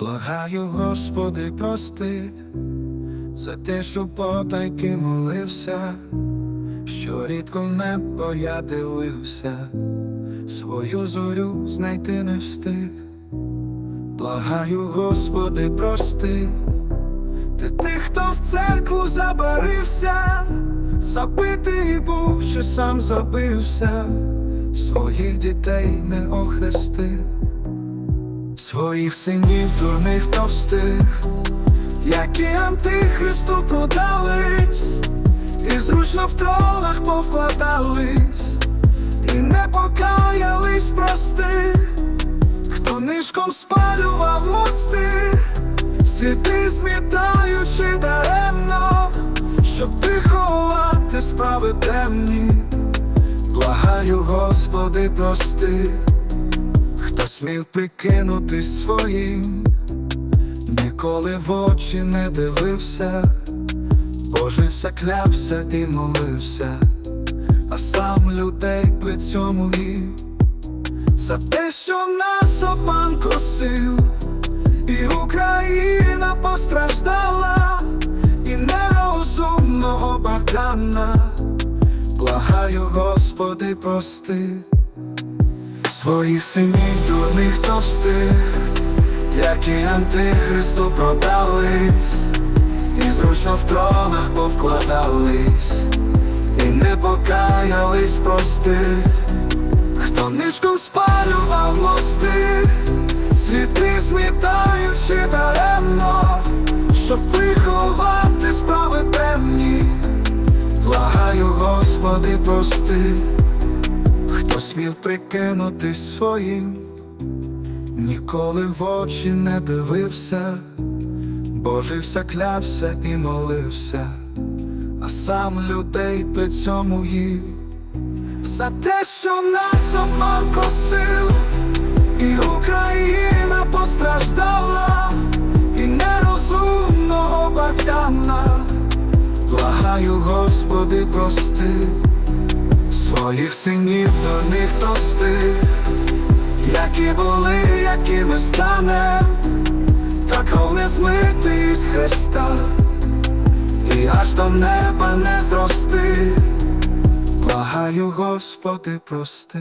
Благаю, Господи, прости за те, що потайки молився, що рідко в небо я дивився, свою зорю знайти не встиг. Благаю, Господи, прости, ти тих, хто в церкву забарився, забитий був, чи сам забився, своїх дітей не охрестив. Своїх синів дурних товстих, які антихристу продались, і зручно в тронах повкладались, і не покаялись простих, хто нишком спалював мости, світи змітаючи даремно, щоб приховати справи темні, благаю, Господи, прости. Смів прикинутись своїм, ніколи в очі не дивився, божився, клявся і молився, а сам людей при цьому їв за те, що нас обман косив, і Україна постраждала, і нерозумного Богдана, благаю, Господи, прости. Своїх синів дурних товстих, які антихристу продались, і зручно в тронах повкладались, і не покаялись простих, хто нишком спалював мости, світи змітаючи даремно, щоб приховати справи темні, благаю, Господи, прости. Хто смів прикинутись своїм, ніколи в очі не дивився, божився, клявся і молився, а сам людей при цьому їв. За те, що нас обман косив, і Україна постраждала, і нерозумного Богдана, благаю, Господи, прости. Своїх синів до них тостих, які були, якими стане, так не змити з Христа, і аж до неба не зрости, благаю, Господи, прости.